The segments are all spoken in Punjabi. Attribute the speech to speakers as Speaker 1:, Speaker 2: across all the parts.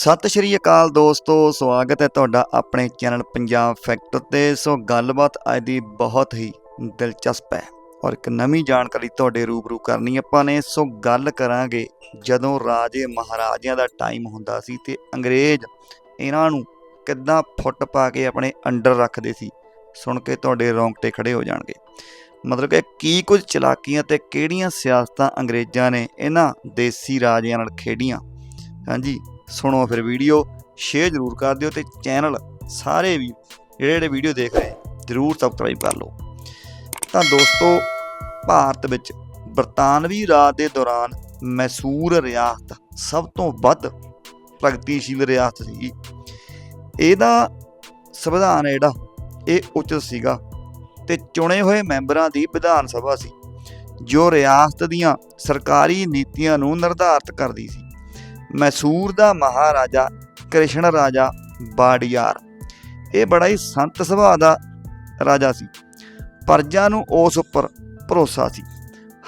Speaker 1: ਸਤਿ ਸ਼੍ਰੀ ਅਕਾਲ ਦੋਸਤੋ, ਸਵਾਗਤ ਹੈ ਤੁਹਾਡਾ ਆਪਣੇ ਚੈਨਲ ਪੰਜਾਬ ਫੈਕਟ ਤੇ। ਸੋ ਗੱਲਬਾਤ ਅੱਜ ਦੀ ਬਹੁਤ ਹੀ ਦਿਲਚਸਪ ਹੈ ਔਰ ਇੱਕ ਨਵੀਂ ਜਾਣਕਾਰੀ ਤੁਹਾਡੇ ਰੂਬਰੂ ਕਰਨੀ ਆਪਾਂ ਨੇ। ਸੋ ਗੱਲ ਕਰਾਂਗੇ ਜਦੋਂ ਰਾਜੇ ਮਹਾਰਾਜਿਆਂ ਦਾ ਟਾਈਮ ਹੁੰਦਾ ਸੀ ਤੇ ਅੰਗਰੇਜ਼ ਇਹਨਾਂ ਨੂੰ ਕਿੱਦਾਂ ਫੁੱਟ ਪਾ ਕੇ ਆਪਣੇ ਅੰਡਰ ਰੱਖਦੇ ਸੀ। ਸੁਣ ਕੇ ਤੁਹਾਡੇ ਰੌਂਗਟੇ ਖੜੇ ਹੋ ਜਾਣਗੇ। ਮਤਲਬ ਕਿ ਕੀ ਕੁਝ ਚਲਾਕੀਆਂ ਤੇ ਕਿਹੜੀਆਂ ਸਿਆਸਤਾਂ ਅੰਗਰੇਜ਼ਾਂ ਨੇ ਇਹਨਾਂ ਦੇਸੀ ਰਾਜਿਆਂ ਨਾਲ ਖੇਡੀਆਂ? ਹਾਂਜੀ ਸੁਣੋ ਫਿਰ ਵੀਡੀਓ ਸ਼ੇਅਰ ਜ਼ਰੂਰ ਕਰ ਦਿਓ ਤੇ ਚੈਨਲ ਸਾਰੇ ਵੀ ਜਿਹੜੇ ਜਿਹੜੇ ਵੀਡੀਓ ਦੇਖ ਰਹੇ ਜ਼ਰੂਰ ਸਬਸਕ੍ਰਾਈਬ ਕਰ ਲਓ। ਤਾਂ ਦੋਸਤੋ, ਭਾਰਤ ਵਿੱਚ ਬਰਤਾਨਵੀ ਰਾਜ ਦੇ ਦੌਰਾਨ ਮੈਸੂਰ ਰਿਆਸਤ ਸਭ ਤੋਂ ਵੱਧ ਪ੍ਰਗਤੀਸ਼ੀਲ ਰਿਆਸਤ ਸੀ ਇਹਦਾ ਸੰਵਿਧਾਨ ਹੈ ਜਿਹੜਾ, ਇਹ ਉਚਿਤ ਸੀਗਾ ਤੇ ਚੁਣੇ ਹੋਏ ਮੈਂਬਰਾਂ ਦੀ ਵਿਧਾਨ ਸਭਾ ਸੀ, ਜੋ ਰਿਆਸਤ ਦੀਆਂ ਸਰਕਾਰੀ ਨੀਤੀਆਂ ਨੂੰ ਨਿਰਧਾਰਤ ਕਰਦੀ ਸੀ। ਮੈਸੂਰ ਦਾ ਮਹਾਰਾਜਾ ਕ੍ਰਿਸ਼ਨ ਰਾਜਾ ਬਾੜੀਆਰ। ਇਹ ਬੜਾ ਹੀ ਸੰਤ ਸੁਭਾਅ ਦਾ ਰਾਜਾ ਸੀ। ਪਰਜਾ ਨੂੰ ਉਸ ਉੱਪਰ ਭਰੋਸਾ ਸੀ।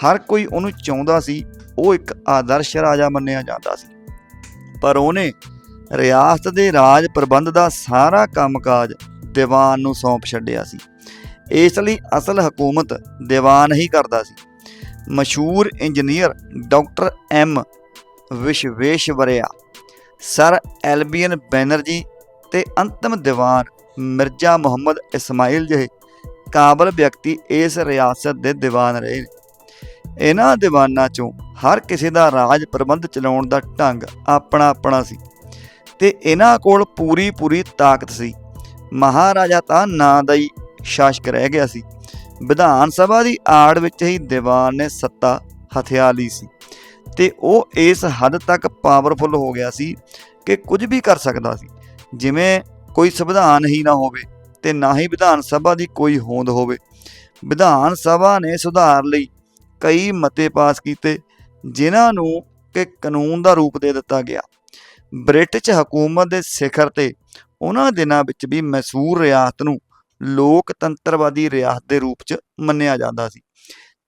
Speaker 1: ਹਰ ਕੋਈ ਉਹਨੂੰ ਚਾਹੁੰਦਾ ਸੀ, ਉਹ ਇੱਕ ਆਦਰਸ਼ ਰਾਜਾ ਮੰਨਿਆ ਜਾਂਦਾ ਸੀ। ਪਰ ਉਹਨੇ ਰਿਆਸਤ ਦੇ ਰਾਜ ਪ੍ਰਬੰਧ ਦਾ ਸਾਰਾ ਕੰਮਕਾਜ ਦੀਵਾਨ ਨੂੰ ਸੌਂਪ ਛੱਡਿਆ ਸੀ। ਇਸ ਲਈ ਅਸਲ ਹਕੂਮਤ ਦੀਵਾਨ ਹੀ ਕਰਦਾ ਸੀ। ਮਸ਼ਹੂਰ engineer doctor M Visvesvaraya sir Albion Banerjee ਤੇ ਅੰਤਮ ਦੀਵਾਨ ਮਿਰਜ਼ਾ ਮੁਹੰਮਦ ਇਸਮਾਇਲ ਜਿਹੇ ਕਾਬਲ ਵਿਅਕਤੀ ਇਸ ਰਿਆਸਤ ਦੇ ਦੀਵਾਨ ਰਹੇ ਨੇ। ਇਹਨਾਂ ਦੀਵਾਨਾਂ ਚੋਂ ਹਰ ਕਿਸੇ ਦਾ ਰਾਜ ਪ੍ਰਬੰਧ ਚਲਾਉਣ ਦਾ ਢੰਗ ਆਪਣਾ ਆਪਣਾ ਸੀ ਤੇ ਇਹਨਾਂ ਕੋਲ ਪੂਰੀ ਪੂਰੀ ਤਾਕਤ ਸੀ। ਮਹਾਰਾਜਾ ਤਾਂ ਨਾਂ ਦਾ ਹੀ ਸ਼ਾਸਕ ਰਹਿ ਗਿਆ ਸੀ। ਵਿਧਾਨ ਸਭਾ ਦੀ ਆੜ ਵਿੱਚ ਹੀ ਦੀਵਾਨ ਨੇ ਸੱਤਾ ਹਥਿਆ ਲਈ ਸੀ। ਤੇ ਉਹ ਇਸ ਹੱਦ ਤੱਕ ਪਾਵਰਫੁਲ ਹੋ ਗਿਆ ਸੀ ਕਿ ਕੁਝ ਵੀ ਕਰ ਸਕਦਾ ਸੀ। ਜਿਵੇਂ ਕੋਈ ਸੰਵਿਧਾਨ ਹੀ ਨਾ ਹੋਵੇ ਤੇ ਨਾ ਹੀ ਵਿਧਾਨ ਸਭਾ ਦੀ ਕੋਈ ਹੋਂਦ ਹੋਵੇ। ਵਿਧਾਨ ਸਭਾ ਨੇ ਸੁਧਾਰ ਲਈ ਕਈ ਮਤੇ ਪਾਸ ਕੀਤੇ, ਜਿਨ੍ਹਾਂ ਨੂੰ ਕਿ ਕਾਨੂੰਨ ਦਾ ਰੂਪ ਦੇ ਦਿੱਤਾ ਗਿਆ। ਬ੍ਰਿਟਿਸ਼ ਹਕੂਮਤ ਦੇ ਸਿਖਰ ਤੇ ਉਹਨਾਂ ਦਿਨਾਂ ਵਿੱਚ ਵੀ ਮੈਸੂਰ ਰਿਆਸਤ ਨੂੰ ਲੋਕਤੰਤਰਵਾਦੀ ਰਿਆਸਤ ਦੇ ਰੂਪ 'ਚ ਮੰਨਿਆ ਜਾਂਦਾ ਸੀ।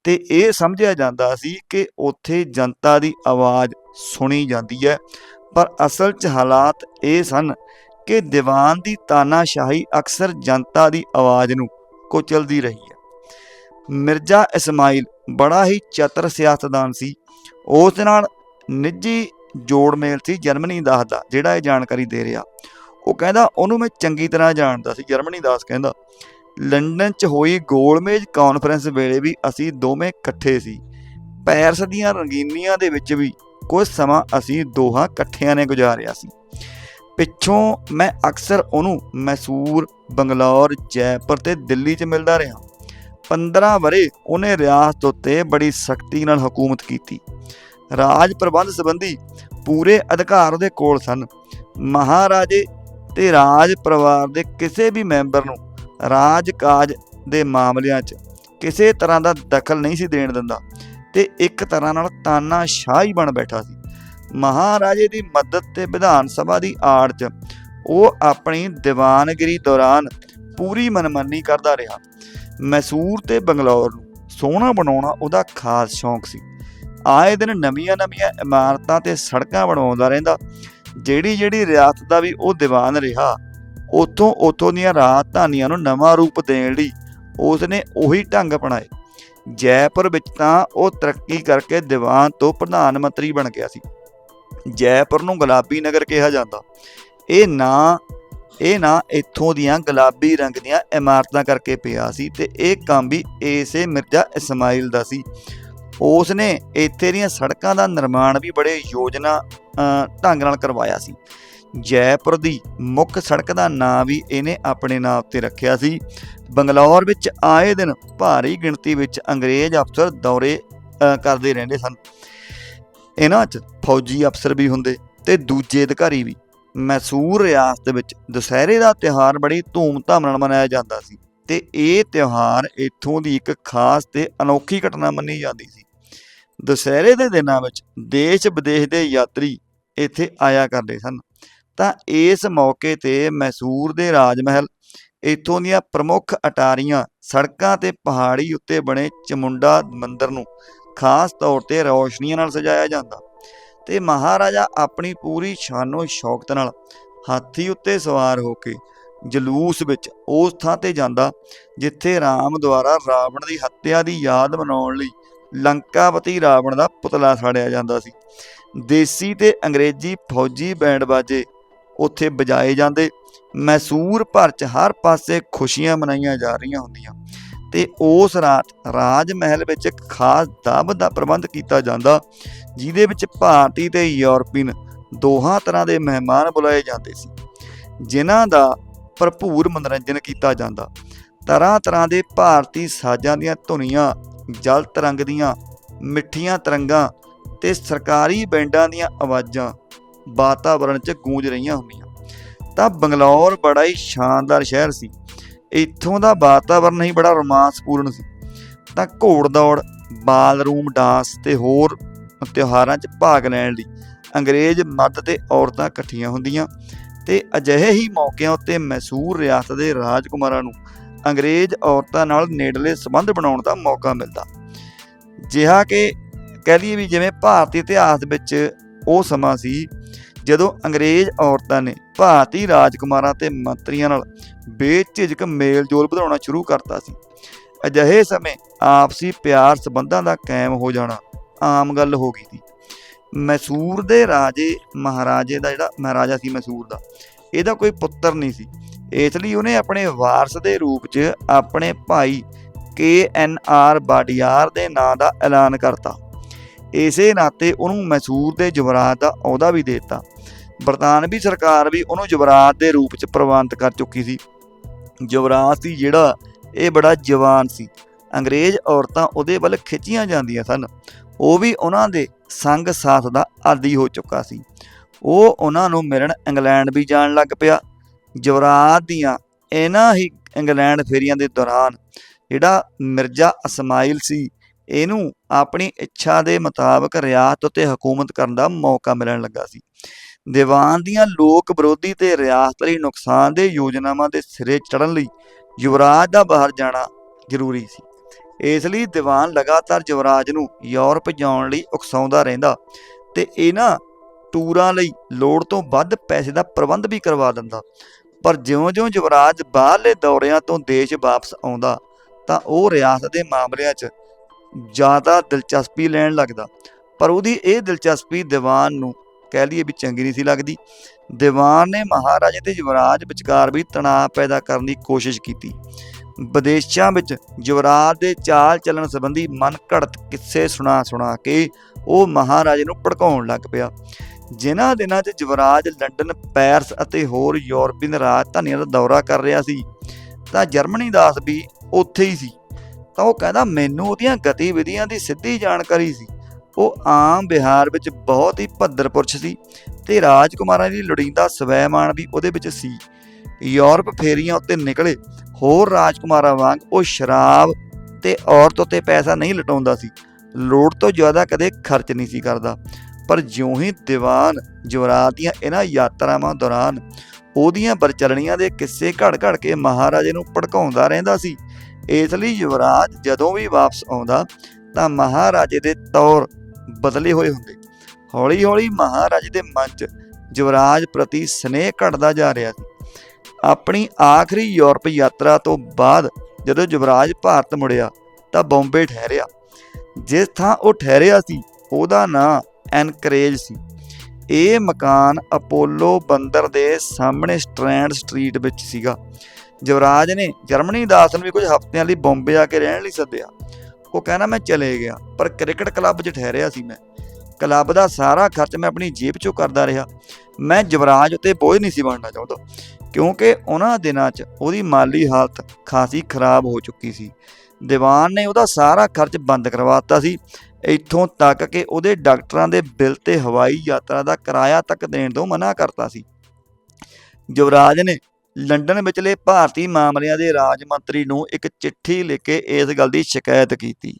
Speaker 1: ਤੇ ਇਹ ਸਮਝਿਆ ਜਾਂਦਾ ਸੀ ਕਿ ਉੱਥੇ ਜਨਤਾ ਦੀ ਆਵਾਜ਼ ਸੁਣੀ ਜਾਂਦੀ ਹੈ। ਪਰ ਅਸਲ 'ਚ ਹਾਲਾਤ ਇਹ ਸਨ ਕਿ ਦੀਵਾਨ ਦੀ ਤਾਨਾਸ਼ਾਹੀ ਅਕਸਰ ਜਨਤਾ ਦੀ ਆਵਾਜ਼ ਨੂੰ ਕੁਚਲਦੀ ਰਹੀ ਹੈ। ਮਿਰਜ਼ਾ ਇਸਮਾਈਲ ਬੜਾ ਹੀ ਚਤਰ ਸਿਆਸਤਦਾਨ ਸੀ। ਉਸ ਨਾਲ ਨਿੱਜੀ ਜੋੜ ਮੇਲ ਸੀ ਜਰਮਨੀ ਦਾਸ ਦਾ, ਜਿਹੜਾ ਇਹ ਜਾਣਕਾਰੀ ਦੇ ਰਿਹਾ। ਉਹ ਕਹਿੰਦਾ, ਉਹਨੂੰ ਮੈਂ ਚੰਗੀ ਤਰ੍ਹਾਂ ਜਾਣਦਾ ਸੀ, ਜਰਮਨੀ ਦਾਸ ਕਹਿੰਦਾ। ਲੰਡਨ 'ਚ ਹੋਈ ਗੋਲਮੇਜ ਕਾਨਫਰੰਸ ਵੇਲੇ ਵੀ ਅਸੀਂ ਦੋਵੇਂ ਇਕੱਠੇ ਸੀ। ਪੈਰਸ ਦੀਆਂ ਰੰਗੀਨੀਆਂ ਦੇ ਵਿੱਚ ਵੀ ਕੁਝ ਸਮਾਂ ਅਸੀਂ ਦੋਹਾਂ ਇਕੱਠਿਆਂ ਨੇ ਗੁਜ਼ਾਰਿਆ ਸੀ। ਪਿੱਛੋਂ ਮੈਂ ਅਕਸਰ ਉਹਨੂੰ ਮੈਸੂਰ ਬੰਗਲੌਰ, ਜੈਪੁਰ ਤੇ ਦਿੱਲੀ 'ਚ ਮਿਲਦਾ ਰਿਹਾ। 15 ਵਰੇ ਉਹਨੇ ਰਿਆਸਤ ਉੱਤੇ ਬੜੀ ਸਖਤੀ ਨਾਲ ਹਕੂਮਤ ਕੀਤੀ। ਰਾਜ ਪ੍ਰਬੰਧ ਸੰਬੰਧੀ ਪੂਰੇ ਅਧਿਕਾਰ ਉਹਦੇ ਕੋਲ ਸਨ। ਮਹਾਰਾਜੇ ਤੇ ਰਾਜ ਪਰਿਵਾਰ ਦੇ ਕਿਸੇ ਵੀ ਮੈਂਬਰ ਨੂੰ ਰਾਜ-ਕਾਜ ਦੇ ਮਾਮਲਿਆਂ 'ਚ ਕਿਸੇ ਤਰ੍ਹਾਂ ਦਾ ਦਖਲ ਨਹੀਂ ਸੀ ਦੇਣ ਦਿੰਦਾ ਤੇ ਇੱਕ ਤਰ੍ਹਾਂ ਨਾਲ ਤਾਨਾਸ਼ਾਹੀ ਬਣ ਬੈਠਾ ਸੀ। ਮਹਾਰਾਜੇ ਦੀ ਮਦਦ ਤੇ ਵਿਧਾਨ ਸਭਾ ਦੀ ਆੜ 'ਚ ਉਹ ਆਪਣੀ ਦੀਵਾਨਗਿਰੀ ਦੌਰਾਨ ਪੂਰੀ ਮਨਮਾਨੀ ਕਰਦਾ ਰਿਹਾ। ਮੈਸੂਰ ਤੇ ਬੰਗਲੌਰ ਨੂੰ ਸੋਹਣਾ ਬਣਾਉਣਾ ਉਹਦਾ ਖਾਸ ਸ਼ੌਂਕ ਸੀ। ਆਏ ਦਿਨ ਨਵੀਆਂ-ਨਵੀਆਂ ਇਮਾਰਤਾਂ ਤੇ ਸੜਕਾਂ ਬਣਾਉਂਦਾ ਰਹਿੰਦਾ ਜਿਹੜੀ ਜਿਹੜੀ ਰਿਆਸਤ ਦਾ ਵੀ ਉਹ ਦੀਵਾਨ ਰਿਹਾ ਉਥੋਂ ਉਥੋਂ ਦੀਆਂ ਰਾਜਧਾਨੀਆਂ ਨੂੰ ਨਵਾਂ ਰੂਪ ਦੇਣ ਲਈ ਉਸ ਨੇ ਉਹੀ ਢੰਗ ਅਪਣਾਏ। ਜੈਪੁਰ ਵਿੱਚ ਤਾਂ ਉਹ ਤਰੱਕੀ ਕਰਕੇ ਦੀਵਾਨ ਤੋਂ ਪ੍ਰਧਾਨ ਮੰਤਰੀ ਬਣ ਗਿਆ ਸੀ। ਜੈਪੁਰ ਨੂੰ ਗੁਲਾਬੀ ਨਗਰ ਕਿਹਾ ਜਾਂਦਾ। ਇਹ ਨਾਂ ਇਹ ਨਾਂ ਇੱਥੋਂ ਦੀਆਂ ਗੁਲਾਬੀ ਰੰਗ ਦੀਆਂ ਇਮਾਰਤਾਂ ਕਰਕੇ ਪਿਆ ਸੀ ਤੇ ਇਹ ਕੰਮ ਵੀ ਏਸੇ ਮਿਰਜ਼ਾ ਇਸਮਾਇਲ ਦਾ ਸੀ। ਉਸ ਨੇ ਇੱਥੇ ਦੀਆਂ ਸੜਕਾਂ ਦਾ ਨਿਰਮਾਣ ਵੀ ਬੜੇ ਯੋਜਨਾ ਢੰਗ ਨਾਲ ਕਰਵਾਇਆ ਸੀ। ਜੈਪੁਰ ਦੀ ਮੁੱਖ ਸੜਕ ਦਾ ਨਾਂ ਵੀ ਇਹਨੇ ਆਪਣੇ ਨਾਮ ਉੱਤੇ ਰੱਖਿਆ ਸੀ। ਬੰਗਲੌਰ ਵਿੱਚ ਆਏ ਦਿਨ ਭਾਰੀ ਗਿਣਤੀ ਵਿੱਚ ਅੰਗਰੇਜ਼ ਅਫਸਰ ਦੌਰੇ ਕਰਦੇ ਰਹਿੰਦੇ ਸਨ। ਇਹਨਾਂ 'ਚ ਫੌਜੀ ਅਫਸਰ ਵੀ ਹੁੰਦੇ ਤੇ ਦੂਜੇ ਅਧਿਕਾਰੀ ਵੀ। ਮੈਸੂਰ ਰਿਆਸਤ ਵਿੱਚ ਦੁਸਹਿਰੇ ਦਾ ਤਿਉਹਾਰ ਬੜੀ ਧੂਮ-ਧਾਮ ਨਾਲ ਮਨਾਇਆ ਜਾਂਦਾ ਸੀ ਤੇ ਇਹ ਤਿਉਹਾਰ ਇੱਥੋਂ ਦੀ ਇੱਕ ਖਾਸ ਤੇ ਅਨੋਖੀ ਘਟਨਾ ਮੰਨੀ ਜਾਂਦੀ ਸੀ। ਦੁਸਹਿਰੇ ਦੇ ਦਿਨਾਂ ਵਿੱਚ ਦੇਸ਼ ਵਿਦੇਸ਼ ਦੇ ਯਾਤਰੀ ਇੱਥੇ ਆਇਆ ਕਰਦੇ ਸਨ। ਤਾਂ ਇਸ ਮੌਕੇ ਤੇ ਮੈਸੂਰ ਦੇ ਰਾਜ ਮਹਿਲ ਇੱਥੋਂ ਦੀਆਂ ਪ੍ਰਮੁੱਖ ਅਟਾਰੀਆਂ, ਸੜਕਾਂ ਤੇ ਪਹਾੜੀ ਉੱਤੇ ਬਣੇ ਚਮੁੰਡਾ ਮੰਦਿਰ ਨੂੰ ਖਾਸ ਤੌਰ ਤੇ ਰੌਸ਼ਨੀਆਂ ਨਾਲ ਸਜਾਇਆ ਜਾਂਦਾ। ਤੇ ਮਹਾਰਾਜਾ ਆਪਣੀ ਪੂਰੀ ਸ਼ਾਨੋ ਸ਼ੌਕਤ ਨਾਲ ਹਾਥੀ ਉੱਤੇ ਸਵਾਰ ਹੋ ਕੇ ਜਲੂਸ ਵਿੱਚ ਉਸ ਥਾਂ ਤੇ ਜਾਂਦਾ, ਜਿੱਥੇ ਰਾਮ ਦੁਆਰਾ ਰਾਵਣ ਦੀ ਹੱਤਿਆ ਦੀ ਯਾਦ ਮਨਾਉਣ ਲਈ ਲੰਕਾਪਤੀ ਰਾਵਣ ਦਾ ਪੁਤਲਾ ਸਾੜਿਆ ਜਾਂਦਾ ਸੀ। ਦੇਸੀ ਤੇ ਅੰਗਰੇਜ਼ੀ ਫੌਜੀ ਬੈਂਡ ਬਾਜੇ ਉੱਥੇ ਵਜਾਏ ਜਾਂਦੇ। ਮੈਸੂਰ ਭਰ ਚ ਹਰ ਪਾਸੇ ਖੁਸ਼ੀਆਂ ਮਨਾਈਆਂ ਜਾ ਰਹੀਆਂ ਹੁੰਦੀਆਂ। ਤੇ ਉਸ ਰਾਤ ਰਾਜ ਮਹਿਲ ਵਿੱਚ ਇੱਕ ਖਾਸ ਦਾਬ ਦਾ ਪ੍ਰਬੰਧ ਕੀਤਾ ਜਾਂਦਾ, ਜਿਹਦੇ ਵਿੱਚ ਭਾਰਤੀ ਤੇ ਯੂਰਪੀਨ ਦੋਹਾਂ ਤਰ੍ਹਾਂ ਦੇ ਮਹਿਮਾਨ ਬੁਲਾਏ ਜਾਂਦੇ ਸੀ, ਜਿਨ੍ਹਾਂ ਦਾ ਭਰਪੂਰ ਮਨੋਰੰਜਨ ਕੀਤਾ ਜਾਂਦਾ। ਤਰ੍ਹਾਂ ਤਰ੍ਹਾਂ ਦੇ ਭਾਰਤੀ ਸਾਜ਼ਾਂ ਦੀਆਂ ਧੁਨੀਆਂ, ਜਲ ਤਰੰਗ ਦੀਆਂ ਮਿੱਠੀਆਂ ਤਰੰਗਾਂ ਤੇ ਸਰਕਾਰੀ ਬੈਂਡਾਂ ਦੀਆਂ ਆਵਾਜ਼ਾਂ ਵਾਤਾਵਰਣ 'ਚ ਗੂੰਜ ਰਹੀਆਂ ਹੁੰਦੀਆਂ। ਤਾਂ ਬੰਗਲੌਰ ਬੜਾ ਹੀ ਸ਼ਾਨਦਾਰ ਸ਼ਹਿਰ ਸੀ। ਇੱਥੋਂ ਦਾ ਵਾਤਾਵਰਣ ਹੀ ਬੜਾ ਰੋਮਾਂਸਪੂਰਨ ਸੀ। ਤਾਂ ਘੋੜ ਦੌੜ ਬਾਲ ਰੂਮ ਡਾਂਸ ਤੇ ਹੋਰ ਤਿਉਹਾਰਾਂ 'ਚ ਭਾਗ ਲੈਣ ਲਈ ਅੰਗਰੇਜ਼ ਮਰਦ ਤੇ ਔਰਤਾਂ ਇਕੱਠੀਆਂ ਹੁੰਦੀਆਂ ਤੇ ਅਜਿਹੇ ਹੀ ਮੌਕਿਆਂ ਉੱਤੇ ਮੈਸੂਰ ਰਿਆਸਤ ਦੇ ਰਾਜਕੁਮਾਰਾਂ ਨੂੰ ਅੰਗਰੇਜ਼ ਔਰਤਾਂ ਨਾਲ ਨੇੜਲੇ ਸੰਬੰਧ ਬਣਾਉਣ ਦਾ ਮੌਕਾ ਮਿਲਦਾ। ਜਿਹਾ ਕਿ ਕਹਿ ਲਈਏ ਵੀ ਜਿਵੇਂ ਭਾਰਤੀ ਇਤਿਹਾਸ ਵਿੱਚ ਉਹ ਸਮਾਂ ਸੀ ਜਦੋਂ ਅੰਗਰੇਜ਼ ਔਰਤਾਂ ਨੇ ਭਾਰਤੀ ਰਾਜਕੁਮਾਰਾਂ ਤੇ ਮੰਤਰੀਆਂ ਨਾਲ ਬੇਝਿਜਕ ਮੇਲ-ਜੋਲ ਵਧਾਉਣਾ ਸ਼ੁਰੂ ਕਰਤਾ ਸੀ। ਅਜਿਹੇ ਸਮੇਂ ਆਪਸੀ ਪਿਆਰ ਸਬੰਧਾਂ ਦਾ ਕਾਇਮ ਹੋ ਜਾਣਾ ਆਮ ਗੱਲ ਹੋ ਗਈ ਸੀ। ਮੈਸੂਰ ਦੇ ਰਾਜੇ ਮਹਾਰਾਜੇ ਦਾ ਜਿਹੜਾ ਮਹਾਰਾਜਾ ਸੀ ਮੈਸੂਰ ਦਾ, ਇਹਦਾ ਕੋਈ ਪੁੱਤਰ ਨਹੀਂ ਸੀ। ਇਸ ਲਈ ਉਹਨੇ ਆਪਣੇ ਵਾਰਸ ਦੇ ਰੂਪ 'ਚ ਆਪਣੇ ਭਾਈ ਕੇ ਐਨ ਆਰ ਬਾਡੀਆਰ ਦੇ ਨਾਂ ਦਾ ਐਲਾਨ ਕਰਤਾ। ਇਸੇ ਨਾਤੇ ਉਹਨੂੰ ਮੈਸੂਰ ਦੇ ਯੁਵਰਾਜ ਦਾ ਅਹੁਦਾ ਵੀ ਦੇ ਦਿੱਤਾ। ਬਰਤਾਨਵੀ ਸਰਕਾਰ ਵੀ ਉਹਨੂੰ ਯੁਵਰਾਜ ਦੇ ਰੂਪ 'ਚ ਪ੍ਰਵਾਨਿਤ ਕਰ ਚੁੱਕੀ ਸੀ। ਯੁਵਰਾਜ ਸੀ ਜਿਹੜਾ ਇਹ ਬੜਾ ਜਵਾਨ ਸੀ। ਅੰਗਰੇਜ਼ ਔਰਤਾਂ ਉਹਦੇ ਵੱਲ ਖਿੱਚੀਆਂ ਜਾਂਦੀਆਂ ਸਨ। ਉਹ ਵੀ ਉਹਨਾਂ ਦੇ ਸੰਗ ਸਾਥ ਦਾ ਆਦੀ ਹੋ ਚੁੱਕਾ ਸੀ। ਉਹ ਉਹਨਾਂ ਨੂੰ ਮਿਲਣ ਇੰਗਲੈਂਡ ਵੀ ਜਾਣ ਲੱਗ ਪਿਆ। ਯੁਵਰਾਜ ਦੀਆਂ ਇਹਨਾਂ ਹੀ ਇੰਗਲੈਂਡ ਫੇਰੀਆਂ ਦੇ ਦੌਰਾਨ ਜਿਹੜਾ ਮਿਰਜ਼ਾ ਅਸਮਾਈਲ ਸੀ ਇਹਨੂੰ ਆਪਣੀ ਇੱਛਾ ਦੇ ਮੁਤਾਬਕ ਰਿਆਸਤ ਉਤੇ ਹਕੂਮਤ ਕਰਨ ਦਾ ਮੌਕਾ ਮਿਲਣ ਲੱਗਾ ਸੀ। ਦੀਵਾਨ ਦੀਆਂ ਲੋਕ ਵਿਰੋਧੀ ਤੇ ਰਿਆਸਤ ਲਈ ਨੁਕਸਾਨ ਦੇ ਯੋਜਨਾਵਾਂ ਦੇ ਸਿਰੇ ਚੜਨ ਲਈ ਯੁਵਰਾਜ ਦਾ ਬਾਹਰ ਜਾਣਾ ਜ਼ਰੂਰੀ ਸੀ। ਇਸ ਲਈ ਦੀਵਾਨ ਲਗਾਤਾਰ ਯੁਵਰਾਜ ਨੂੰ ਯੂਰਪ ਜਾਣ ਲਈ ਉਕਸਾਉਂਦਾ ਰਹਿੰਦਾ ਤੇ ਇਹਨਾਂ ਟੂਰਾਂ ਲਈ ਲੋੜ ਤੋਂ ਵੱਧ ਪੈਸੇ ਦਾ ਪ੍ਰਬੰਧ ਵੀ ਕਰਵਾ ਦਿੰਦਾ। ਪਰ ਜਿਉਂ-ਜਿਉਂ ਯੁਵਰਾਜ ਬਾਹਰਲੇ ਦੌਰਿਆਂ ਤੋਂ ਦੇਸ਼ ਵਾਪਸ ਆਉਂਦਾ ਤਾਂ ਉਹ ਰਿਆਸਤ ਦੇ ਮਾਮਲਿਆਂ 'ਚ ਜ਼ਿਆਦਾ ਦਿਲਚਸਪੀ ਲੈਣ ਲੱਗਦਾ। ਪਰ ਉਹਦੀ ਇਹ ਦਿਲਚਸਪੀ ਦੀਵਾਨ ਨੂੰ ਕਹਿ ਲਈਏ ਵੀ ਚੰਗੀ ਨਹੀਂ ਸੀ ਲੱਗਦੀ। ਦੀਵਾਨ ਨੇ ਮਹਾਰਾਜੇ ਤੇ ਯੁਵਰਾਜ ਵਿਚਕਾਰ ਵੀ ਤਣਾਅ ਪੈਦਾ ਕਰਨ ਦੀ ਕੋਸ਼ਿਸ਼ ਕੀਤੀ। ਵਿਦੇਸ਼ਾਂ ਵਿੱਚ ਯੁਵਰਾਜ ਦੇ ਚਾਲ ਚੱਲਣ ਸੰਬੰਧੀ ਮਨ ਘੜਤ ਕਿੱਸੇ ਸੁਣਾ ਸੁਣਾ ਕੇ ਉਹ ਮਹਾਰਾਜੇ ਨੂੰ ਭੜਕਾਉਣ ਲੱਗ ਪਿਆ। ਜਿਨ੍ਹਾਂ ਦਿਨਾਂ 'ਚ ਯੁਵਰਾਜ ਲੰਡਨ, ਪੈਰਿਸ ਅਤੇ ਹੋਰ ਯੂਰਪੀਅਨ ਰਾਜਧਾਨੀਆਂ ਦਾ ਦੌਰਾ ਕਰ ਰਿਹਾ ਸੀ, ਤਾਂ ਜਰਮਨੀ ਦਾਸ ਵੀ ਉੱਥੇ ਹੀ ਸੀ। ਤਾਂ ਉਹ ਕਹਿੰਦਾ ਮੈਨੂੰ ਉਹਦੀਆਂ ਗਤੀਵਿਧੀਆਂ ਦੀ ਸਿੱਧੀ ਜਾਣਕਾਰੀ ਸੀ। ਉਹ ਆਮ ਬਿਹਾਰ ਵਿੱਚ ਬਹੁਤ ਹੀ ਭੱਦਰ ਪੁਰਸ਼ ਸੀ ਤੇ ਰਾਜਕੁਮਾਰਾਂ ਦੀ ਲੋੜੀਂਦਾ ਸਵੈਮਾਨ ਵੀ ਉਹਦੇ ਵਿੱਚ ਸੀ। ਯੂਰਪ ਫੇਰੀਆਂ ਉੱਤੇ ਨਿਕਲੇ ਹੋਰ ਰਾਜਕੁਮਾਰਾਂ ਵਾਂਗ ਉਹ ਸ਼ਰਾਬ ਤੇ ਔਰਤ ਉੱਤੇ ਪੈਸਾ ਨਹੀਂ ਲਟਾਉਂਦਾ ਸੀ। ਲੋੜ ਤੋਂ ਜ਼ਿਆਦਾ ਕਦੇ ਖਰਚ ਨਹੀਂ ਸੀ ਕਰਦਾ। ਪਰ ਜਿਉਂ ਹੀ ਦੀਵਾਨ ਜਵਰਾਤ ਦੀਆਂ ਇਹਨਾਂ ਯਾਤਰਾਵਾਂ ਦੌਰਾਨ ਉਹਦੀਆਂ ਬਰਚਲਣੀਆਂ ਦੇ ਕਿੱਸੇ ਘੜ-ਘੜ ਕੇ ਮਹਾਰਾਜੇ ਨੂੰ ਭੜਕਾਉਂਦਾ ਰਹਿੰਦਾ ਸੀ ਇਸ ਲਈ ਯੁਵਰਾਜ ਜਦੋਂ ਵੀ ਵਾਪਸ ਆਉਂਦਾ ਤਾਂ ਮਹਾਰਾਜੇ ਦੇ ਤੌਰ ਬਦਲੇ ਹੋਏ ਹੁੰਦੇ। ਹੌਲੀ-ਹੌਲੀ ਮਹਾਰਾਜੇ ਦੇ ਮਨ 'ਚ ਯੁਵਰਾਜ ਪ੍ਰਤੀ ਸਨੇਹ ਘਟਦਾ ਜਾ ਰਿਹਾ ਸੀ। ਆਪਣੀ ਆਖਰੀ ਯੂਰਪ ਯਾਤਰਾ ਤੋਂ ਬਾਅਦ ਜਦੋਂ ਯੁਵਰਾਜ ਭਾਰਤ ਮੁੜਿਆ ਤਾਂ ਬੰਬੇ ਠਹਿਰਿਆ। ਜਿਸ ਥਾਂ ਉਹ ਠਹਿਰਿਆ ਸੀ, ਉਹਦਾ ਨਾਂ ਐਨਕਰੇਜ ਸੀ। ਇਹ ਮਕਾਨ ਅਪੋਲੋ ਬੰਦਰ ਦੇ ਸਾਹਮਣੇ ਸਟ੍ਰੈਂਡ ਸਟਰੀਟ ਵਿੱਚ ਸੀਗਾ। ਯੁਵਰਾਜ ਨੇ ਜਰਮਨੀ ਦਾਸ ਨੂੰ ਵੀ ਕੁਝ ਹਫ਼ਤਿਆਂ ਲਈ ਬੰਬੇ ਆ ਕੇ ਰਹਿਣ ਲਈ ਸੱਦਿਆ। ਉਹ ਕਹਿੰਦਾ, ਮੈਂ ਚਲੇ ਗਿਆ, ਪਰ ਕ੍ਰਿਕਟ ਕਲੱਬ 'ਚ ਠਹਿਰਿਆ ਸੀ ਮੈਂ। ਕਲੱਬ ਦਾ ਸਾਰਾ ਖਰਚ ਮੈਂ ਆਪਣੀ ਜੇਬ 'ਚੋਂ ਕਰਦਾ ਰਿਹਾ। ਮੈਂ ਯੁਵਰਾਜ ਉਤੇ ਬੋਝ ਨਹੀਂ ਸੀ ਬਣਨਾ ਚਾਹੁੰਦਾ, ਕਿਉਂਕਿ ਉਹਨਾਂ ਦਿਨਾਂ 'ਚ ਉਹਦੀ ਮਾਲੀ ਹਾਲਤ ਖਾਸੀ ਖਰਾਬ ਹੋ ਚੁੱਕੀ ਸੀ। ਦੀਵਾਨ ਨੇ ਉਹਦਾ ਸਾਰਾ ਖਰਚ ਬੰਦ ਕਰਵਾਤਾ ਸੀ। ਇੱਥੋਂ ਤੱਕ ਕਿ ਉਹਦੇ ਡਾਕਟਰਾਂ ਦੇ ਬਿੱਲ ਤੇ ਹਵਾਈ ਯਾਤਰਾ ਦਾ ਕਿਰਾਇਆ ਤੱਕ ਦੇਣ ਤੋਂ ਮਨਾ ਕਰਤਾ ਸੀ। ਯੁਵਰਾਜ ਨੇ ਲੰਡਨ ਵਿਚਲੇ ਭਾਰਤੀ ਮਾਮਲਿਆਂ ਦੇ ਰਾਜ ਮੰਤਰੀ ਨੂੰ ਇੱਕ ਚਿੱਠੀ ਲਿਖ ਕੇ ਇਸ ਗੱਲ ਦੀ ਸ਼ਿਕਾਇਤ ਕੀਤੀ।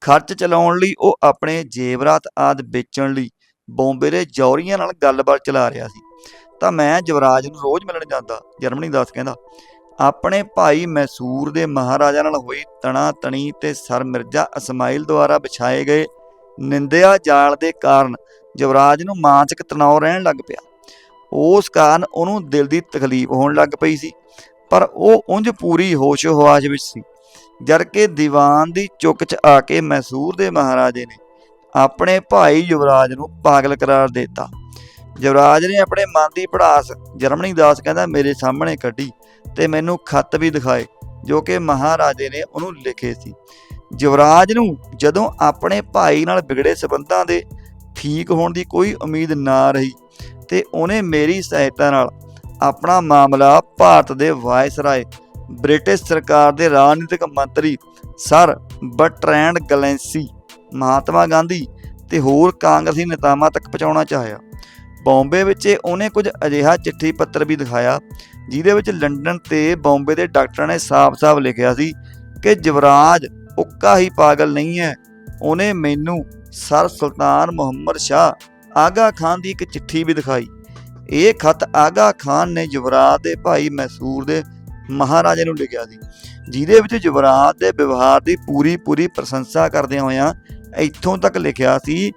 Speaker 1: ਖਰਚ ਚਲਾਉਣ ਲਈ ਉਹ ਆਪਣੇ ਜੇਵਰਾਤ ਆਦ ਵੇਚਣ ਲਈ ਬੰਬੇ ਦੇ ਜੌਰੀਆਂ ਨਾਲ ਗੱਲਬਾਤ ਚਲਾ ਰਿਹਾ ਸੀ। ਤਾਂ ਮੈਂ ਯੁਵਰਾਜ ਨੂੰ ਰੋਜ਼ ਮਿਲਣ ਜਾਂਦਾ, ਜਰਮਨੀ ਦਾਸ ਕਹਿੰਦਾ, ਆਪਣੇ ਭਾਈ ਮੈਸੂਰ ਦੇ ਮਹਾਰਾਜਾ ਨਾਲ ਹੋਈ ਤਣਾ ਤਣੀ ਤੇ ਸਰ ਮਿਰਜ਼ਾ ਇਸਮਾਈਲ ਦੁਆਰਾ ਵਿਛਾਏ ਗਏ ਨਿੰਦਿਆ ਜਾਲ ਦੇ ਕਾਰਨ ਯੁਵਰਾਜ ਨੂੰ ਮਾਨਸਿਕ ਤਣਾਅ ਰਹਿਣ ਲੱਗ ਪਿਆ। ਉਸ ਕਾਰਨ ਉਹਨੂੰ ਦਿਲ ਦੀ ਤਕਲੀਫ ਹੋਣ ਲੱਗ ਪਈ ਸੀ, ਪਰ ਉਹ ਉਂਝ ਪੂਰੀ ਹੋਸ਼ ਹਵਾਸ ਵਿੱਚ ਸੀ। ਜਦ ਕਿ ਦੀਵਾਨ ਦੀ ਚੁੱਕ 'ਚ ਆ ਕੇ ਮੈਸੂਰ ਦੇ ਮਹਾਰਾਜੇ ਨੇ ਆਪਣੇ ਭਾਈ ਯੁਵਰਾਜ ਨੂੰ ਪਾਗਲ ਕਰਾਰ ਦਿੱਤਾ। ਯੁਵਰਾਜ ਨੇ ਆਪਣੇ ਮਨ ਦੀ ਪੜਾਸ ਜਰਮਨੀ ਦਾਸ ਕਹਿੰਦਾ, ਮੇਰੇ ਸਾਹਮਣੇ ਕੱਢੀ ਤੇ ਮੈਨੂੰ ਖੱਤ ਵੀ ਦਿਖਾਏ ਜੋ ਕਿ ਮਹਾਰਾਜੇ ਨੇ ਉਹਨੂੰ ਲਿਖੇ ਸੀ। ਯੁਵਰਾਜ ਨੂੰ ਜਦੋਂ ਆਪਣੇ ਭਾਈ ਨਾਲ ਵਿਗੜੇ ਸਬੰਧਾਂ ਦੇ ਠੀਕ ਹੋਣ ਦੀ ਕੋਈ ਉਮੀਦ ਨਾ ਰਹੀ ਤੇ ਉਹਨੇ ਮੇਰੀ ਸਹਾਇਤਾ ਨਾਲ ਆਪਣਾ ਮਾਮਲਾ ਭਾਰਤ ਦੇ ਵਾਇਸਰਾਏ ਬ੍ਰਿਟਿਸ਼ ਸਰਕਾਰ ਦੇ ਰਾਜਨੀਤਿਕ ਮੰਤਰੀ sir Bertrand Glancy, Mahatma Gandhi ਤੇ ਹੋਰ ਕਾਂਗਰਸੀ ਨੇਤਾਵਾਂ ਤੱਕ ਪਹੁੰਚਾਉਣਾ ਚਾਹਿਆ। ਬੰਬੇ ਵਿੱਚ ਉਹਨੇ ਕੁਝ ਅਜਿਹਾ ਚਿੱਠੀ ਪੱਤਰ ਵੀ ਦਿਖਾਇਆ ਜਿਹਦੇ ਵਿੱਚ ਲੰਡਨ ਤੇ ਬੰਬੇ ਦੇ ਡਾਕਟਰਾਂ ਨੇ ਸਾਫ਼-ਸਾਫ਼ ਲਿਖਿਆ ਸੀ ਕਿ ਯੁਵਰਾਜ, ਉੱਕਾ ਹੀ ਪਾਗਲ ਨਹੀਂ ਹੈ। ਉਹਨੇ ਮੈਨੂੰ ਸਰ ਸੁਲਤਾਨ ਮੁਹੰਮਦ ਸ਼ਾਹ ਆਗਾ ਖਾਨ ਦੀ ਇੱਕ ਚਿੱਠੀ ਵੀ ਦਿਖਾਈ। ਇਹ ਖਤ ਆਗਾ ਖਾਨ ਨੇ ਯੁਵਰਾਜ ਦੇ ਭਾਈ ਮੈਸੂਰ ਦੇ ਮਹਾਰਾਜੇ ਨੂੰ ਲਿਖਿਆ ਸੀ, ਜਿਹਦੇ ਵਿੱਚ ਯੁਵਰਾਜ ਦੇ ਵਿਵਹਾਰ ਦੀ ਪੂਰੀ ਪੂਰੀ ਪ੍ਰਸ਼ੰਸਾ ਕਰਦਿਆਂ ਹੋਇਆਂ ਇੱਥੋਂ ਤੱਕ ਲਿਖਿਆ ਸੀ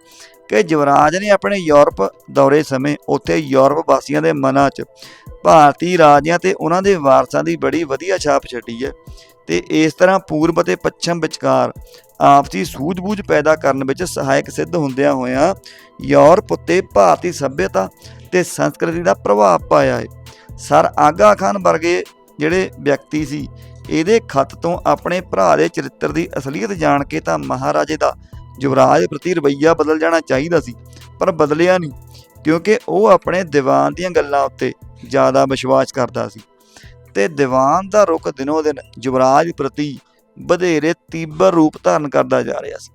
Speaker 1: ਕਿ ਯੁਵਰਾਜ ਨੇ ਆਪਣੇ ਯੂਰਪ ਦੌਰੇ ਸਮੇਂ ਉੱਥੇ ਯੂਰਪ ਵਾਸੀਆਂ ਦੇ ਮਨਾਂ 'ਚ ਭਾਰਤੀ ਰਾਜਿਆਂ ਤੇ ਉਹਨਾਂ ਦੇ ਵਾਰਸਾਂ ਦੀ ਬੜੀ ਵਧੀਆ ਛਾਪ ਛੱਡੀ ਹੈ ਤੇ ਇਸ ਤਰ੍ਹਾਂ ਪੂਰਬ ਅਤੇ ਪੱਛਮ ਵਿਚਕਾਰ ਆਪਸੀ ਸੂਝ-ਬੂਝ ਪੈਦਾ ਕਰਨ ਵਿੱਚ ਸਹਾਇਕ ਸਿੱਧ ਹੁੰਦਿਆਂ ਹੋਇਆਂ ਯੂਰਪ ਉੱਤੇ ਭਾਰਤੀ ਸੱਭਿਅਤਾ ਤੇ ਸੰਸਕ੍ਰਿਤੀ ਦਾ ਪ੍ਰਭਾਵ ਪਾਇਆ ਹੈ। ਸਰ ਆਗਾ ਖਾਨ ਵਰਗੇ ਜਿਹੜੇ ਵਿਅਕਤੀ ਸੀ, ਇਹਦੇ ਖੱਤ ਤੋਂ ਆਪਣੇ ਭਰਾ ਦੇ ਚਰਿੱਤਰ ਦੀ ਅਸਲੀਅਤ ਜਾਣ ਕੇ ਤਾਂ ਮਹਾਰਾਜੇ ਦਾ ਯੁਵਰਾਜ ਪ੍ਰਤੀ ਰਵੱਈਆ ਬਦਲ ਜਾਣਾ ਚਾਹੀਦਾ ਸੀ, ਪਰ ਬਦਲਿਆ ਨਹੀਂ, ਕਿਉਂਕਿ ਉਹ ਆਪਣੇ ਦੀਵਾਨ ਦੀਆਂ ਗੱਲਾਂ ਉੱਤੇ ਜ਼ਿਆਦਾ ਵਿਸ਼ਵਾਸ ਕਰਦਾ ਸੀ। ਤੇ ਦੀਵਾਨ ਦਾ ਰੁਖ ਦਿਨੋ ਦਿਨ ਯੁਵਰਾਜ ਪ੍ਰਤੀ ਵਧੇਰੇ ਤੀਬਰ ਰੂਪ ਧਾਰਨ ਕਰਦਾ ਜਾ ਰਿਹਾ ਸੀ।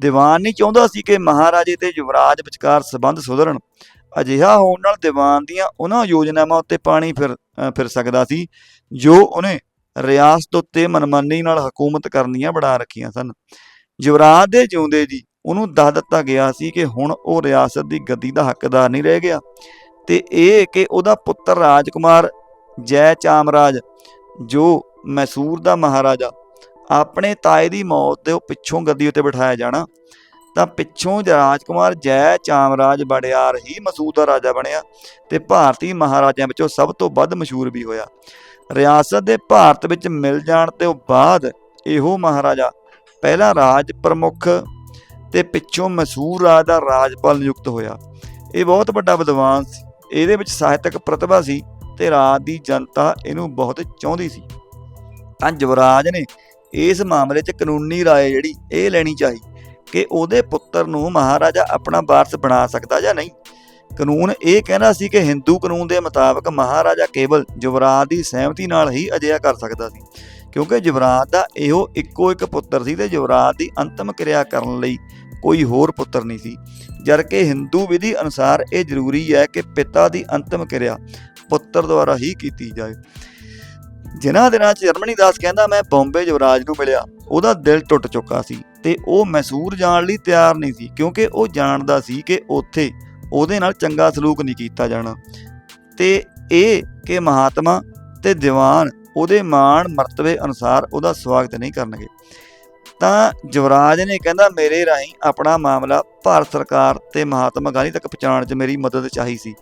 Speaker 1: ਦੀਵਾਨ ਨਹੀਂ ਚਾਹੁੰਦਾ ਸੀ ਕਿ ਮਹਾਰਾਜੇ ਤੇ ਯੁਵਰਾਜ ਵਿਚਕਾਰ ਸਬੰਧ ਸੁਧਰਨ। ਅਜਿਹਾ ਹੋਣ ਨਾਲ ਦੀਵਾਨ ਦੀਆਂ ਉਹਨਾਂ ਯੋਜਨਾਵਾਂ ਉੱਤੇ ਪਾਣੀ ਫਿਰ ਫਿਰ ਸਕਦਾ ਸੀ, ਜੋ ਉਹਨੇ ਰਿਆਸਤ ਉੱਤੇ ਮਨਮਾਨੀ ਨਾਲ ਹਕੂਮਤ ਕਰਨੀਆਂ ਬਣਾ ਰੱਖੀਆਂ ਸਨ। ਯੁਵਰਾਜ ਦੇ ਜਿਉਂਦੇ ਜੀ, ਉਹਨੂੰ ਦੱਸ ਦਿੱਤਾ ਗਿਆ ਸੀ ਕਿ ਹੁਣ ਉਹ ਰਿਆਸਤ ਦੀ ਗੱਦੀ ਦਾ ਹੱਕਦਾਰ ਨਹੀਂ ਰਹਿ ਗਿਆ। ਤੇ ਇਹ ਕਿ ਉਹਦਾ ਪੁੱਤਰ ਰਾਜਕੁਮਾਰ ਜੈ ਚਾਮਰਾਜ, ਜੋ ਮੈਸੂਰ ਦਾ ਮਹਾਰਾਜਾ, ਆਪਣੇ ਤਾਏ ਦੀ ਮੌਤ ਦੇ ਉਹ ਪਿੱਛੋਂ ਗੱਦੀ ਉੱਤੇ ਬਿਠਾਇਆ ਜਾਣਾ, ਤਾਂ ਪਿੱਛੋਂ ਰਾਜਕੁਮਾਰ ਜੈ ਚਾਮਰਾਜ ਬੜਿਆਰ ਹੀ ਮਸੂਦ ਦਾ ਰਾਜਾ ਬਣਿਆ ਤੇ ਭਾਰਤੀ ਮਹਾਰਾਜਿਆਂ ਵਿੱਚੋਂ ਸਭ ਤੋਂ ਵੱਧ ਮਸ਼ਹੂਰ ਵੀ ਹੋਇਆ। ਰਿਆਸਤ ਦੇ ਭਾਰਤ ਵਿੱਚ ਮਿਲ ਜਾਣ ਤੋਂ ਬਾਅਦ ਇਹੋ ਮਹਾਰਾਜਾ ਪਹਿਲਾ ਰਾਜ ਪ੍ਰਮੁੱਖ ਤੇ ਪਿੱਛੋਂ ਮਸੂਰ ਰਾਜ ਦਾ ਰਾਜਪਾਲ ਨਿਯੁਕਤ ਹੋਇਆ। ਇਹ ਬਹੁਤ ਵੱਡਾ ਵਿਦਵਾਨ ਸੀ। ਇਹਦੇ ਵਿੱਚ ਸਾਹਿਤਕ ਪ੍ਰਤਿਭਾ ਸੀ ਤੇ ਰਾਜ ਦੀ ਜਨਤਾ ਇਹਨੂੰ ਬਹੁਤ ਚਾਹੁੰਦੀ ਸੀ। ਤਾਂ ਯੁਵਰਾਜ ਨੇ ਇਸ ਮਾਮਲੇ 'ਚ ਕਾਨੂੰਨੀ ਰਾਏ ਜਿਹੜੀ ਇਹ ਲੈਣੀ ਚਾਹੀ ਕਿ ਉਹਦੇ ਪੁੱਤਰ ਨੂੰ ਮਹਾਰਾਜਾ ਆਪਣਾ ਵਾਰਸ ਬਣਾ ਸਕਦਾ ਜਾਂ ਨਹੀਂ। ਕਾਨੂੰਨ ਇਹ ਕਹਿੰਦਾ ਸੀ ਕਿ ਹਿੰਦੂ ਕਾਨੂੰਨ ਦੇ ਮੁਤਾਬਕ ਮਹਾਰਾਜਾ ਕੇਵਲ ਯੁਵਰਾਜ ਦੀ ਸਹਿਮਤੀ ਨਾਲ ਹੀ ਅਜਿਹਾ ਕਰ ਸਕਦਾ ਸੀ, ਕਿਉਂਕਿ ਯੁਵਰਾਜ ਦਾ ਇਹੋ ਇੱਕੋ ਇੱਕ ਪੁੱਤਰ ਸੀ ਤੇ ਯੁਵਰਾਜ ਦੀ ਅੰਤਮ ਕਿਰਿਆ ਕਰਨ ਲਈ ਕੋਈ ਹੋਰ ਪੁੱਤਰ ਨਹੀਂ ਸੀ। ਜਦ ਕਿ ਹਿੰਦੂ ਵਿਧੀ ਅਨੁਸਾਰ ਇਹ ਜ਼ਰੂਰੀ ਹੈ ਕਿ ਪਿਤਾ ਦੀ ਅੰਤਮ ਕਿਰਿਆ ਪੁੱਤਰ ਦੁਆਰਾ ਹੀ ਕੀਤੀ ਜਾਏ। ਜਿਨ੍ਹਾਂ ਦਿਨਾਂ 'ਚ ਜਰਮਨੀ ਦਾਸ ਕਹਿੰਦਾ, ਮੈਂ ਬੰਬੇ ਯੁਵਰਾਜ ਨੂੰ ਮਿਲਿਆ। ਉਹਦਾ ਦਿਲ ਟੁੱਟ ਚੁੱਕਾ ਸੀ ਤੇ ਉਹ ਮੈਸੂਰ ਜਾਣ ਲਈ ਤਿਆਰ ਨਹੀਂ ਸੀ, ਕਿਉਂਕਿ ਉਹ ਜਾਣਦਾ ਸੀ ਕਿ ਉੱਥੇ ਉਹਦੇ ਨਾਲ ਚੰਗਾ ਸਲੂਕ ਨਹੀਂ ਕੀਤਾ ਜਾਣਾ। ਤੇ ਇਹ ਕਿ ਮਹਾਤਮਾ ਤੇ ਦੀਵਾਨ ਉਹਦੇ ਮਾਣ ਮਰਤਬੇ ਅਨੁਸਾਰ ਉਹਦਾ ਸਵਾਗਤ ਨਹੀਂ ਕਰਨਗੇ। ਤਾਂ ਯੁਵਰਾਜ ਨੇ ਕਹਿੰਦਾ, ਮੇਰੇ ਰਾਹੀਂ ਆਪਣਾ ਮਾਮਲਾ ਭਾਰਤ ਸਰਕਾਰ ਤੇ ਮਹਾਤਮਾ ਗਾਂਧੀ ਤੱਕ ਪਹੁੰਚਾਉਣ 'ਚ ਮੇਰੀ ਮਦਦ ਚਾਹੀ ਸੀ।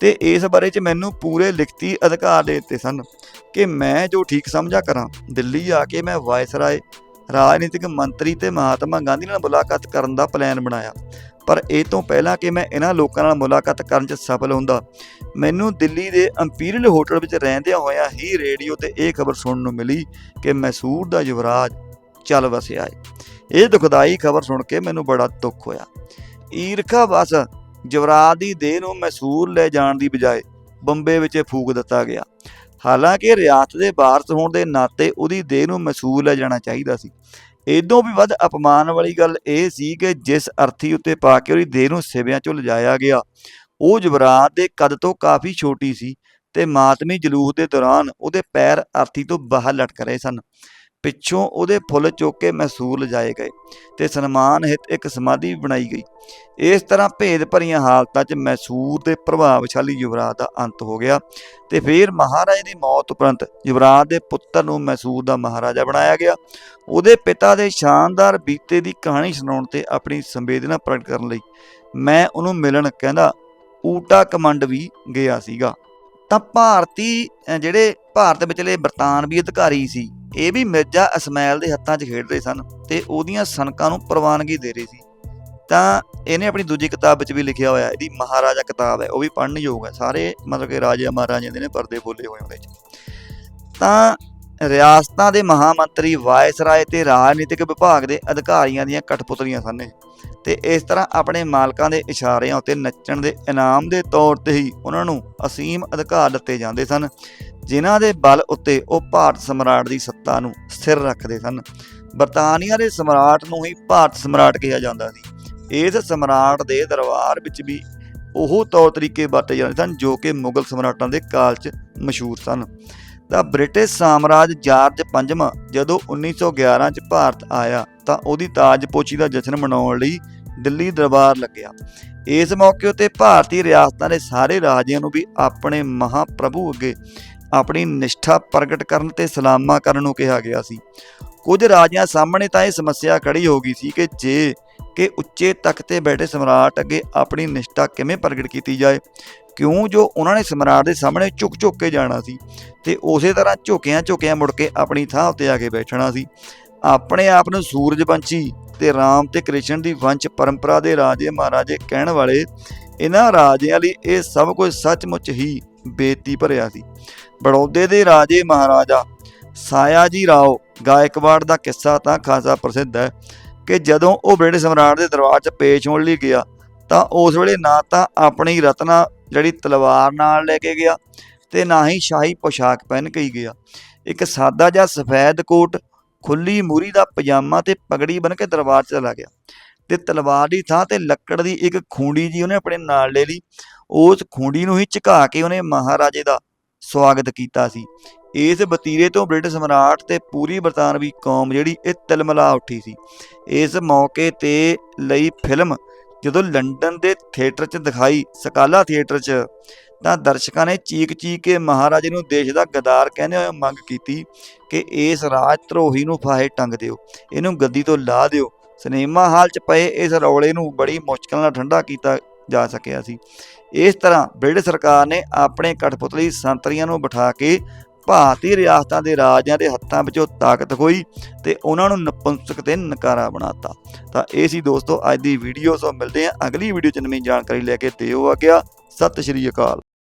Speaker 1: ਤੇ ਇਸ ਬਾਰੇ 'ਚ ਮੈਨੂੰ ਪੂਰੇ ਲਿਖਤੀ ਅਧਿਕਾਰ ਦੇ ਦਿੱਤੇ ਸਨ ਕਿ ਮੈਂ ਜੋ ਠੀਕ ਸਮਝਾ ਕਰਾਂ, ਦਿੱਲੀ ਆ ਕੇ ਮੈਂ ਵਾਇਸਰਾਏ ਰਾਜਨੀਤਿਕ ਮੰਤਰੀ ਤੇ ਮਹਾਤਮਾ ਗਾਂਧੀ ਨਾਲ ਮੁਲਾਕਾਤ ਕਰਨ ਦਾ ਪਲਾਨ ਬਣਾਇਆ। ਪਰ ਇਹ ਤੋਂ ਪਹਿਲਾਂ ਕਿ ਮੈਂ ਇਹਨਾਂ ਲੋਕਾਂ ਨਾਲ ਮੁਲਾਕਾਤ ਕਰਨ 'ਚ ਸਫਲ ਹੁੰਦਾ, ਮੈਨੂੰ ਦਿੱਲੀ ਦੇ ਇੰਪੀਰੀਅਲ ਹੋਟਲ ਵਿੱਚ ਰਹਿੰਦਿਆਂ ਹੋਇਆਂ ਹੀ ਰੇਡੀਓ ਤੇ ਇਹ ਖਬਰ ਸੁਣਨ ਨੂੰ ਮਿਲੀ ਕਿ ਮੈਸੂਰ ਦਾ ਯੁਵਰਾਜ ਚੱਲ ਵਸਿਆ ਹੈ। ਇਹ ਦੁਖਦਾਈ ਖਬਰ ਸੁਣ ਕੇ ਮੈਨੂੰ ਬੜਾ ਦੁੱਖ ਹੋਇਆ। ਈਰਖਾ ਬਸ, ਯੁਵਰਾਜ ਦੀ ਦੇਹ ਨੂੰ ਮੈਸੂਰ ਲੈ ਜਾਣ ਦੀ ਬਜਾਏ ਬੰਬੇ ਵਿੱਚ ਫੂਕ ਦਿੱਤਾ ਗਿਆ। ਹਾਲਾਂਕਿ ਰਿਆਸਤ ਦੇ ਵਾਰਸ ਹੋਣ ਦੇ ਨਾਤੇ ਉਹਦੀ ਦੇਹ ਨੂੰ ਮੈਸੂਰ ਲੈ ਜਾਣਾ ਚਾਹੀਦਾ ਸੀ। ਇਦੋਂ ਵੀ ਵੱਧ ਅਪਮਾਨ ਵਾਲੀ ਗੱਲ ਇਹ ਸੀ ਕਿ ਜਿਸ ਅਰਥੀ ਉੱਤੇ ਪਾ ਕੇ ਉਹਦੀ ਦੇਹ ਨੂੰ ਸਿਵਿਆਂ 'ਚੋਂ ਲਿਜਾਇਆ ਗਿਆ, ਉਹ ਜਵਰਾਤ ਦੇ ਕੱਦ ਤੋਂ ਕਾਫੀ ਛੋਟੀ ਸੀ ਤੇ ਮਾਤਮੀ ਜਲੂਸ ਦੇ ਦੌਰਾਨ ਉਹਦੇ ਪੈਰ ਅਰਥੀ ਤੋਂ ਬਾਹਰ ਲਟਕ ਰਹੇ ਸਨ। ਪਿੱਛੋਂ ਉਹਦੇ ਫੁੱਲ ਚੁੱਕ ਕੇ ਮੈਸੂਰ ਲਿਜਾਏ ਗਏ ਤੇ ਸਨਮਾਨ ਹਿਤ ਇੱਕ ਸਮਾਧੀ ਵੀ ਬਣਾਈ ਗਈ। ਇਸ ਤਰ੍ਹਾਂ ਭੇਦ ਭਰੀਆਂ ਹਾਲਤਾਂ 'ਚ ਮੈਸੂਰ ਦੇ ਪ੍ਰਭਾਵਸ਼ਾਲੀ ਯੁਵਰਾਜ ਦਾ ਅੰਤ ਹੋ ਗਿਆ ਤੇ ਫਿਰ ਮਹਾਰਾਜ ਦੀ ਮੌਤ ਉਪਰੰਤ ਯੁਵਰਾਜ ਦੇ ਪੁੱਤਰ ਨੂੰ ਮੈਸੂਰ ਦਾ ਮਹਾਰਾਜਾ ਬਣਾਇਆ ਗਿਆ। ਉਹਦੇ ਪਿਤਾ ਦੇ ਸ਼ਾਨਦਾਰ ਬੀਤੇ ਦੀ ਕਹਾਣੀ ਸੁਣਾਉਣ ਤੇ ਆਪਣੀ ਸੰਵੇਦਨਾ ਪ੍ਰਗਟ ਕਰਨ ਲਈ ਮੈਂ ਉਹਨੂੰ ਮਿਲਣ ਕਹਿੰਦਾ, ਊਟਾ ਕਮੰਡ ਵੀ ਗਿਆ ਸੀਗਾ। ਤਾਂ ਭਾਰਤੀ ਜਿਹੜੇ ਭਾਰਤ ਵਿਚਲੇ ਬਰਤਾਨਵੀ ਅਧਿਕਾਰੀ ਸੀ, ਇਹ ਵੀ ਮਿਰਜ਼ਾ ਇਸਮਾਇਲ ਦੇ ਹੱਥਾਂ 'ਚ ਖੇਡ ਰਹੇ ਸਨ ਤੇ ਉਹਦੀਆਂ ਸਨਕਾਂ ਨੂੰ ਪ੍ਰਵਾਨਗੀ ਦੇ ਰਹੇ ਸੀ। ਤਾਂ ਇਹਨੇ ਆਪਣੀ ਦੂਜੀ ਕਿਤਾਬ ਵਿੱਚ ਵੀ ਲਿਖਿਆ ਹੋਇਆ, ਇਹਦੀ ਮਹਾਰਾਜਾ ਕਿਤਾਬ ਹੈ, ਉਹ ਵੀ ਪੜ੍ਹਨ ਯੋਗ ਹੈ। ਸਾਰੇ ਮਤਲਬ ਕਿ ਰਾਜੇ ਮਹਾਰਾਜੇ ਦੇ ਨੇ ਪਰਦੇ ਬੋਲੇ ਹੋਏ ਉਹਦੇ 'ਚ। ਤਾਂ ਰਿਆਸਤਾਂ ਦੇ ਮਹਾਮੰਤਰੀ ਵਾਇਸਰਾਏ ਤੇ ਰਾਜਨੀਤਿਕ ਵਿਭਾਗ ਦੇ ਅਧਿਕਾਰੀਆਂ ਦੀਆਂ ਕਠਪੁਤਲੀਆਂ ਸਨ ਤੇ ਇਸ ਤਰ੍ਹਾਂ ਆਪਣੇ ਮਾਲਕਾਂ ਦੇ ਇਸ਼ਾਰਿਆਂ ਉੱਤੇ ਨੱਚਣ ਦੇ ਇਨਾਮ ਦੇ ਤੌਰ ਤੇ ਹੀ ਉਹਨਾਂ ਨੂੰ ਅਸੀਮ ਅਧਿਕਾਰ ਦਿੱਤੇ ਜਾਂਦੇ ਸਨ, ਜਿਨ੍ਹਾਂ ਦੇ ਬਲ ਉੱਤੇ ਉਹ ਭਾਰਤ ਸਮਰਾਟ ਦੀ ਸੱਤਾ ਨੂੰ ਸਥਿਰ ਰੱਖਦੇ ਸਨ। ਬਰਤਾਨੀਆ ਦੇ ਸਮਰਾਟ ਨੂੰ ਹੀ ਭਾਰਤ ਸਮਰਾਟ ਕਿਹਾ ਜਾਂਦਾ ਸੀ। ਇਸ ਸਮਰਾਟ ਦੇ ਦਰਬਾਰ ਵਿੱਚ ਵੀ ਉਹ ਤੌਰ ਤਰੀਕੇ ਵਰਤੇ ਜਾਂਦੇ ਸਨ, ਜੋ ਕਿ ਮੁਗਲ ਸਮਰਾਟਾਂ ਦੇ ਕਾਲ 'ਚ ਮਸ਼ਹੂਰ ਸਨ। ਤਾਂ ਬ੍ਰਿਟਿਸ਼ ਸਾਮਰਾਜ ਜਾਰਜ ਪੰਜਵਾਂ ਜਦੋਂ 1911 'ਚ ਭਾਰਤ ਆਇਆ ਤਾਂ ਉਹਦੀ ਤਾਜਪੋਸ਼ੀ ਦਾ ਜਸ਼ਨ ਮਨਾਉਣ ਲਈ ਦਿੱਲੀ ਦਰਬਾਰ ਲੱਗਿਆ। ਇਸ ਮੌਕੇ ਉੱਤੇ ਭਾਰਤੀ ਰਿਆਸਤਾਂ ਦੇ ਸਾਰੇ ਰਾਜਿਆਂ ਨੂੰ ਵੀ ਆਪਣੇ ਮਹਾਪ੍ਰਭੂ ਅੱਗੇ ਆਪਣੀ ਨਿਸ਼ਠਾ ਪ੍ਰਗਟ ਕਰਨ ਤੇ ਸਲਾਮਾ ਕਰਨ ਨੂੰ ਕਿਹਾ ਗਿਆ ਸੀ। ਕੁਝ ਰਾਜਿਆਂ ਸਾਹਮਣੇ ਤਾਂ ਇਹ ਸਮੱਸਿਆ ਖੜੀ ਹੋ ਗਈ ਸੀ ਕਿ ਜੇ ਕਿ ਉੱਚੇ ਤਖਤ ਤੇ ਬੈਠੇ ਸਮਰਾਟ ਅੱਗੇ ਆਪਣੀ ਨਿਸ਼ਠਾ ਕਿਵੇਂ ਪ੍ਰਗਟ ਕੀਤੀ ਜਾਏ? ਕਿਉਂ ਜੋ ਉਹਨਾਂ ਨੇ ਸਮਰਾਟ ਦੇ ਸਾਹਮਣੇ ਝੁਕ ਝੁਕ ਕੇ ਜਾਣਾ ਸੀ ਤੇ ਉਸੇ ਤਰ੍ਹਾਂ ਝੁਕਿਆਂ ਝੁਕਿਆਂ ਮੁੜ ਕੇ ਆਪਣੀ ਥਾਂ ਉੱਤੇ ਆ ਕੇ ਬੈਠਣਾ ਸੀ। ਆਪਣੇ ਆਪ ਨੂੰ ਸੂਰਜਵੰਸ਼ੀ ਤੇ ਰਾਮ ਤੇ ਕ੍ਰਿਸ਼ਨ ਦੀ ਵੰਸ਼ ਪਰੰਪਰਾ ਦੇ ਰਾਜੇ ਮਹਾਰਾਜੇ ਕਹਿਣ ਵਾਲੇ ਇਹਨਾਂ ਰਾਜਿਆਂ ਲਈ ਇਹ ਸਭ ਕੁਝ ਸੱਚਮੁੱਚ ਹੀ ਬੇਤੀ ਭਰਿਆ ਸੀ। ਬੜੌਦੇ ਦੇ ਰਾਜੇ ਮਹਾਰਾਜਾ ਸਾਇਆ ਜੀ ਰਾਓ ਗਾਇਕਵਾੜ ਦਾ ਕਿੱਸਾ ਤਾਂ ਖਾਸਾ ਪ੍ਰਸਿੱਧ ਹੈ। ਕਿ ਜਦੋਂ ਉਹ ਬ੍ਰਿਟਿਸ਼ ਸਮਰਾਟ ਦੇ ਦਰਬਾਰ 'ਚ ਪੇਸ਼ ਹੋਣ ਲਈ ਗਿਆ, ਤਾਂ ਉਸ ਵੇਲੇ ਨਾ ਤਾਂ ਆਪਣੀ ਰਤਨਾ ਜਿਹੜੀ ਤਲਵਾਰ ਨਾਲ ਲੈ ਕੇ ਗਿਆ ਤੇ ਨਾ ਹੀ ਸ਼ਾਹੀ ਪੋਸ਼ਾਕ ਪਹਿਨ ਕੇ ਹੀ ਗਿਆ। ਇੱਕ ਸਾਦਾ ਜਿਹਾ ਸਫੈਦ ਕੋਟ ਖੁੱਲੀ ਮੂਰੀ ਦਾ ਪਜਾਮਾ ਤੇ ਪਗੜੀ ਬਨ ਕੇ ਦਰਬਾਰ 'ਚ ਚਲਾ ਗਿਆ ਤੇ ਤਲਵਾਰ ਦੀ ਥਾਂ ਤੇ ਲੱਕੜ ਦੀ ਇੱਕ ਖੂੰਡੀ ਜੀ ਉਹਨੇ ਆਪਣੇ ਨਾਲ ਲੈ ਲਈ। ਉਸ ਖੂੰਡੀ ਨੂੰ ਹੀ ਝੁਕਾ ਕੇ ਉਹਨੇ ਮਹਾਰਾਜੇ ਦਾ ਸਵਾਗਤ ਕੀਤਾ ਸੀ। ਇਸ ਵਤੀਰੇ ਤੋਂ ਬ੍ਰਿਟਿਸ਼ ਸਮਰਾਟ ਤੇ ਪੂਰੀ ਬਰਤਾਨਵੀ ਕੌਮ ਜਿਹੜੀ ਇਹ ਤਿਲਮਲਾ ਉੱਠੀ ਸੀ। ਇਸ ਮੌਕੇ ਤੇ ਲਈ ਫਿਲਮ ਜਦੋਂ ਲੰਡਨ ਦੇ ਥੀਏਟਰ 'ਚ ਦਿਖਾਈ, ਸਕਾਲਾ ਥੀਏਟਰ 'ਚ, ਤਾਂ ਦਰਸ਼ਕਾਂ ਨੇ ਚੀਕ ਚੀਕ ਕੇ ਮਹਾਰਾਜੇ ਨੂੰ ਦੇਸ਼ ਦਾ ਗਦਾਰ ਕਹਿੰਦੇ ਹੋਏ ਮੰਗ ਕੀਤੀ ਕਿ ਇਸ ਰਾਜ ਧਰੋਹੀ ਨੂੰ ਫਾਹੇ ਟੰਗ ਦਿਓ, ਇਹਨੂੰ ਗੱਦੀ ਤੋਂ ਲਾ ਦਿਓ। ਸਿਨੇਮਾ ਹਾਲ 'ਚ ਪਏ ਇਸ ਰੌਲੇ ਨੂੰ ਬੜੀ ਮੁਸ਼ਕਲ ਨਾਲ ਠੰਡਾ ਕੀਤਾ ਜਾ ਸਕਿਆ ਸੀ। ਇਸ ਤਰ੍ਹਾਂ ਬ੍ਰਿਟਿਸ਼ ਸਰਕਾਰ ਨੇ ਆਪਣੇ ਕਠਪੁਤਲੀ ਸੰਤਰੀਆਂ ਨੂੰ ਬਿਠਾ ਕੇ ਭਾਰਤੀ ਰਿਆਸਤਾਂ ਦੇ ਰਾਜਿਆਂ ਦੇ ਹੱਥਾਂ ਵਿੱਚੋਂ ਤਾਕਤ ਖੋਈ ਤੇ ਉਹਨਾਂ ਨੂੰ ਨਪੁੰਸਕ ਤੇ ਨਕਾਰਾ ਬਣਾਤਾ ਤਾਂ ਇਹ ਸੀ ਦੋਸਤੋ, ਅੱਜ ਦੀ ਵੀਡੀਓ ਸੋ ਮਿਲਦੇ ਹਾਂ ਅਗਲੀ ਵੀਡੀਓ 'ਚ ਨਵੀਂ ਜਾਣਕਾਰੀ ਲੈ ਕੇ। ਦਿਓ ਆ ਗਿਆ। ਸਤਿ ਸ਼੍ਰੀ ਅਕਾਲ।